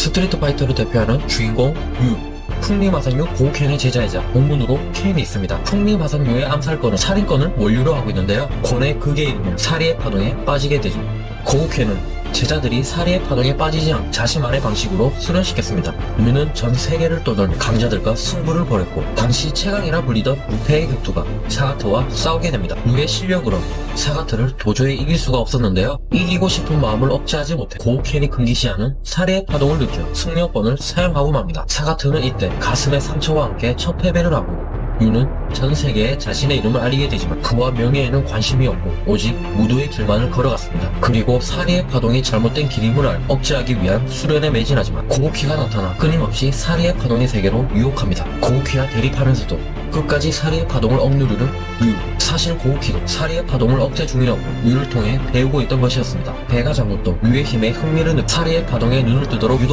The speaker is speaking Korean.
스트리트 파이터를 대표하는 주인공 유. 풍리마산류 고켄의 제자이자 본문으로 켄이 있습니다. 풍리마산류의 암살건은 살인건을 원료로 하고 있는데요. 권의 극의 이름은 사리의 파동에 빠지게 되죠. 고우켄은 제자들이 사리의 파동에 빠지지 않고 자신만의 방식으로 수련시켰습니다. 유는 전 세계를 떠돌며 강자들과 승부를 벌였고 당시 최강이라 불리던 무패의 격투가 사가트와 싸우게 됩니다. 유의 실력으로 사가트를 도저히 이길 수가 없었는데요. 이기고 싶은 마음을 억제하지 못해 고우켄이 금기시하는 사리의 파동을 느껴 승려권을 사용하고 맙니다. 사가트는 이때 가슴의 상처와 함께 첫 패배를 하고 유는 전 세계에 자신의 이름을 알리게 되지만 그와 명예에는 관심이 없고 오직 무도의 길만을 걸어갔습니다. 그리고 사리의 파동이 잘못된 기림을 억제하기 위한 수련에 매진하지만 고우키가 나타나 끊임없이 사리의 파동의 세계로 유혹합니다. 고우키와 대립하면서도 끝까지 사리의 파동을 억누르는 유. 사실 고우키는 사리의 파동을 억제 중이라고 유를 통해 배우고 있던 것이었습니다. 배가 장군도 유의 힘에 흥미를 느 사리의 파동에 눈을 뜨도록 유도